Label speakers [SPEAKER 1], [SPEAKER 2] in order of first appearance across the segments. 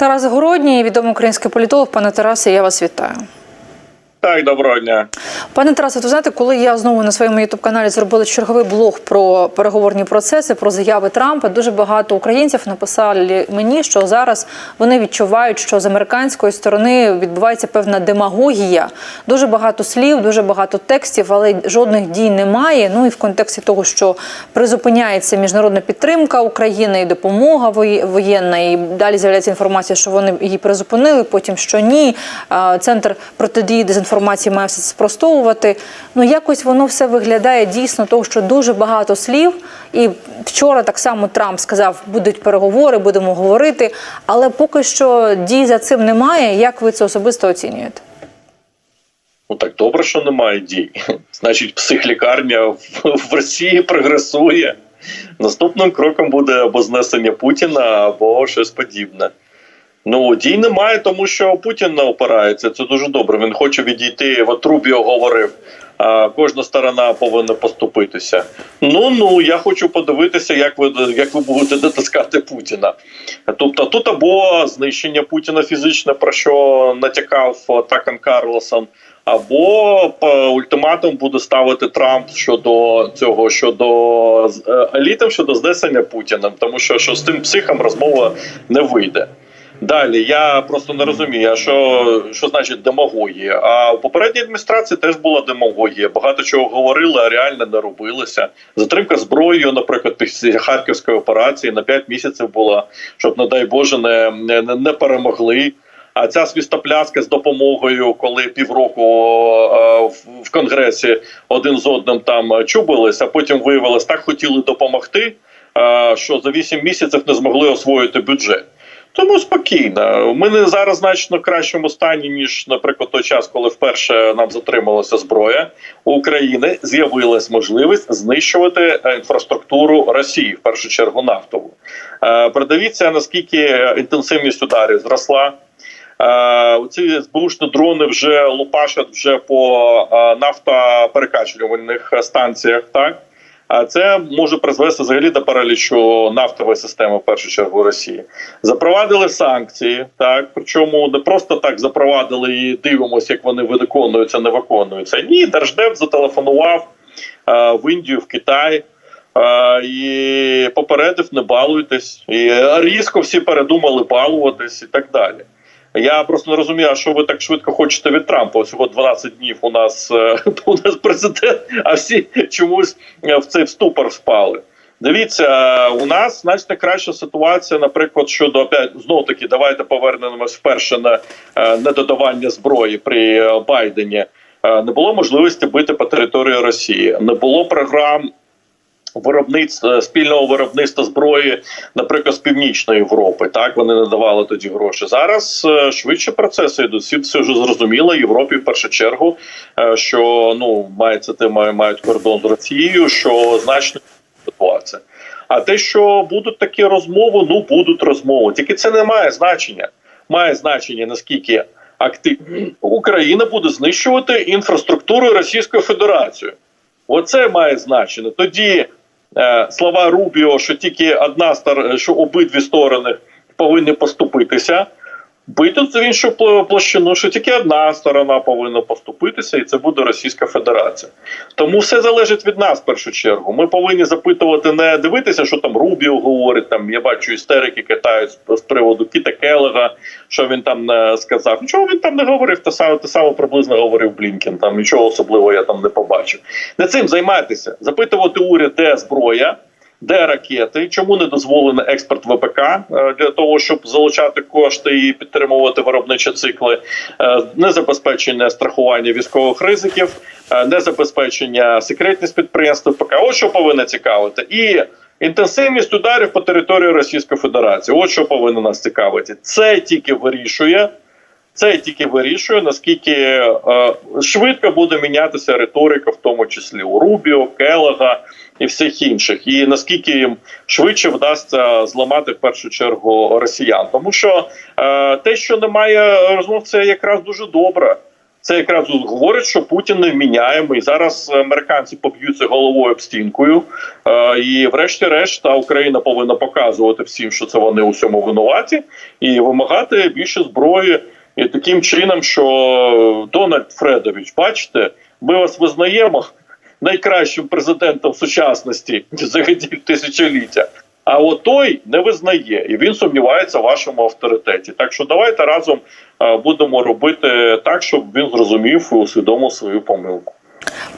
[SPEAKER 1] Тарас Городній, відомий український політолог. Пане Тарасе, я вас вітаю.
[SPEAKER 2] Так, доброго дня.
[SPEAKER 1] Пане Тарасе, то знаєте, коли я знову на своєму ютуб каналі зробила черговий блог про переговорні процеси, про заяви Трампа, дуже багато українців написали мені, що зараз вони відчувають, що з американської сторони відбувається певна демагогія. Дуже багато слів, дуже багато текстів, але жодних дій немає. Ну і в контексті того, що призупиняється міжнародна підтримка України і допомога воєнна, і далі з'являється інформація, що вони її призупинили, потім що ні. Центр протидії дезінформації має все спростовувати. Ну якось воно все виглядає дійсно того, що дуже багато слів. І вчора так само Трамп сказав, будуть переговори, будемо говорити. Але поки що дій за цим немає. Як ви це особисто оцінюєте?
[SPEAKER 2] Ну так добре, що немає дій. Значить, психлікарня в Росії прогресує. Наступним кроком буде або знесення Путіна, або щось подібне. Ну, дій немає, тому що Путін не опирається. Це дуже добре. Він хоче відійти. От Рубіо говорив. Кожна сторона повинна поступитися. Ну ну я хочу подивитися, як ви як ви будете дотискати Путіна. Тобто, тут або знищення Путіна фізичне, про що натякав Такан Карлосон, або е, ультиматум буде ставити Трамп щодо цього, щодо е, елітам, щодо знесення Путіна, тому що, що з тим психом розмова не вийде. Далі я просто не розумію, а що що значить демагогія. А у попередній адміністрації теж була демагогія. Багато чого говорили, а реально не робилося. Затримка зброєю, наприклад, після харківської операції на 5 місяців була, щоб, не дай Боже, не, не, не перемогли. А ця свістопляска з допомогою, коли півроку е, в- конгресі один з одним там чубились, а потім виявилось, так хотіли допомогти, е, що за 8 місяців не змогли освоїти бюджет. Тому спокійно. Ми не зараз значно кращому стані, ніж, наприклад, той час, коли вперше нам затрималася зброя у України. З'явилась можливість знищувати е, інфраструктуру Росії, в першу чергу нафтову. Е, Придивіться, наскільки інтенсивність ударів зросла. Е, Ці збушні дрони вже лупашать вже по нафтоперекачувальних станціях. Так а це може призвести взагалі до паралічу нафтової системи в першу чергу Росії. Запровадили санкції, так причому не просто так запровадили і дивимося, як вони виконуються, не виконуються. Ні, держдеп зателефонував е, в Індію, в Китай. е, І попередив, не балуйтесь, і різко всі передумали балуватись і так далі. Я просто не розумію, а що ви так швидко хочете від Трампа? Всього 12 днів у нас е, у нас президент, а всі чомусь е, в цей ступор впали. Дивіться, е, у нас значно краща ситуація, наприклад, щодо опять знов таки, давайте повернемось вперше на недодавання зброї при Байдені. Не було можливості бити по території Росії, не було програм виробництва спільного виробництва зброї, наприклад, з північної Європи. Так вони надавали тоді гроші. Зараз е, швидше процеси йдуть. Всі все вже зрозуміло. Європі в першу чергу, е, що ну мається те має- мають кордон з Росією, що значно ситуація. А те, що будуть такі розмови, ну будуть розмови. Тільки це не має значення. Має значення наскільки актив Україна буде знищувати інфраструктуру Російської Федерації. Оце має значення. Тоді е, слова Рубіо, що тільки одна що обидві сторони повинні поступитися. Бити в іншу пл- площину, що тільки одна сторона повинна поступитися, і це буде Російська Федерація. Тому все залежить від нас в першу чергу. Ми повинні запитувати, не дивитися, що там Рубіо говорить. Там я бачу істерики китають з- приводу Кіта Келега, що він там е, сказав. Нічого він там не говорив, те саме, те саме приблизно говорив Блінкен. Там нічого особливого я там не побачив. Не цим займайтеся, запитувати уряд, де зброя. Де ракети? Чому не дозволений експорт ВПК е, для того, щоб залучати кошти і підтримувати виробничі цикли, Е, незабезпечення страхування військових ризиків, е, незабезпечення секретність підприємств ВПК. Ось що повинно цікавити, і інтенсивність ударів по території Російської Федерації. От що повинно нас цікавити. Це тільки вирішує. Це тільки вирішує, наскільки е, швидко буде мінятися риторика, в тому числі у Рубіо, Келега і всіх інших, і наскільки їм швидше вдасться зламати в першу чергу росіян, тому що е, те, що немає розмов, це якраз дуже добре. Це якраз говорить, що Путін невміняємий. Зараз американці поб'ються головою об стінкою, е, і, врешті-решт, Україна повинна показувати всім, що це вони у всьому винуваті, і вимагати більше зброї. І таким чином, що Дональд Фредович, бачите, ми вас визнаємо найкращим президентом сучасності взагалі тисячоліття. А от той не визнає, і він сумнівається в вашому авторитеті. Так що давайте разом е, будемо робити так, щоб він зрозумів і усвідомив свою помилку.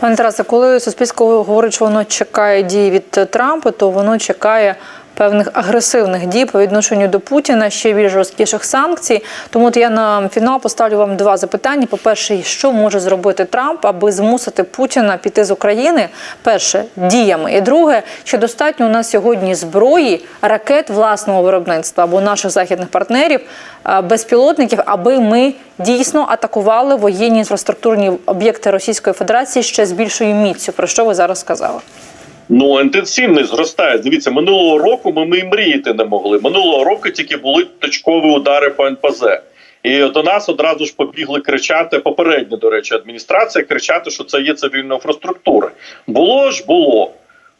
[SPEAKER 1] Пане Тарасе, коли суспільство говорить, що воно чекає дій від Трампа, то воно чекає певних агресивних дій по відношенню до Путіна, ще більш жорсткіших санкцій. Тому от я на фінал поставлю вам два запитання. По-перше, що може зробити Трамп, аби змусити Путіна піти з України? Перше діями. І друге, чи достатньо у нас сьогодні зброї, ракет власного виробництва або наших західних партнерів, безпілотників, аби ми дійсно атакували воєнні інфраструктурні об'єкти Російської Федерації ще з більшою міцю, про що ви зараз сказали?
[SPEAKER 2] Ну інтенсивність зростає. Дивіться, минулого року ми, ми і мріяти не могли. Минулого року тільки були точкові удари по НПЗ. І до нас одразу ж побігли кричати попередня, до речі, адміністрація кричати, що це є цивільна інфраструктура. Було ж було.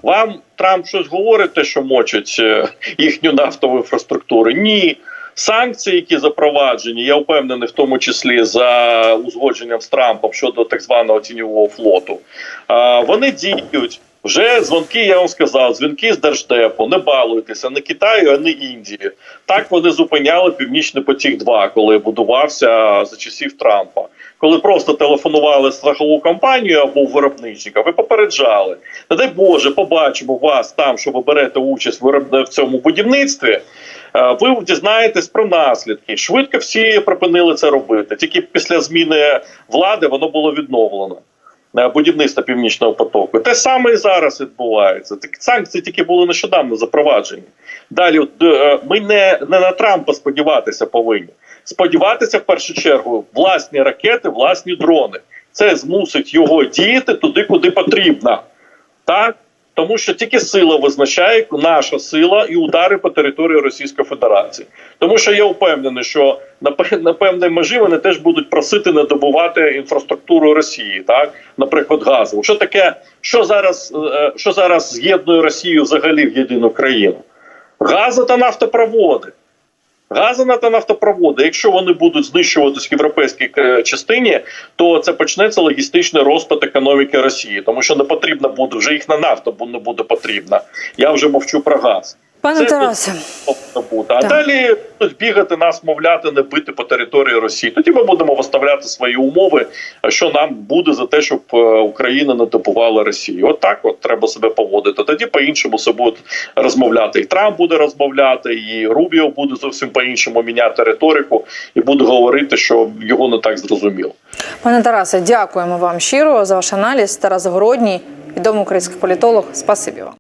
[SPEAKER 2] Вам Трамп щось говорить, те, що мочить е, їхню нафтову інфраструктуру? Ні. Санкції, які запроваджені, я впевнений, в тому числі за узгодженням з Трампом щодо так званого тіньового флоту, вони діють. Вже дзвонки, я вам сказав, дзвінки з держдепу, не балуйтеся, не Китаю, а не Індії. Так вони зупиняли Північний потік 2 коли будувався за часів Трампа. Коли просто телефонували страхову компанію або виробничника, ви попереджали. Не дай Боже, побачимо вас там, що ви берете участь в цьому будівництві. Е, Ви дізнаєтесь про наслідки. Швидко всі припинили це робити. Тільки після зміни влади воно було відновлено. Е, Будівництво північного потоку. Те саме і зараз відбувається. Так санкції тільки були нещодавно запроваджені. Далі е, ми не, не на Трампа сподіватися повинні. Сподіватися в першу чергу власні ракети, власні дрони. Це змусить його діяти туди, куди потрібно. Так? Тому що тільки сила визначає наша сила і удари по території Російської Федерації. Тому що я впевнений, що на певній межі вони теж будуть просити не добувати інфраструктуру Росії, так, наприклад, газову. Що таке, що зараз, е, що зараз з'єднує Росію взагалі в єдину країну? Газа та нафтопроводи. Гази та нафтопроводи, якщо вони будуть знищуватись в європейській е, частині, то це почнеться логістичний розпад економіки Росії, тому що не потрібно буде вже їх на нафта не буде потрібна. Я вже мовчу про газ.
[SPEAKER 1] Пане Тарасе,
[SPEAKER 2] бути. А
[SPEAKER 1] Так.
[SPEAKER 2] далі будуть бігати нас, мовляти, не бити по території Росії. Тоді ми будемо виставляти свої умови, що нам буде за те, щоб е, Україна не добувала Росію. От так от треба себе поводити. Тоді по-іншому все буде розмовляти. І Трамп буде розмовляти, і Рубіо буде зовсім по-іншому міняти риторику і буде говорити, що його не так зрозуміло.
[SPEAKER 1] пане Тарасе, дякуємо вам щиро за ваш аналіз. Тарас Городній, відомий український політолог. Спасибі вам.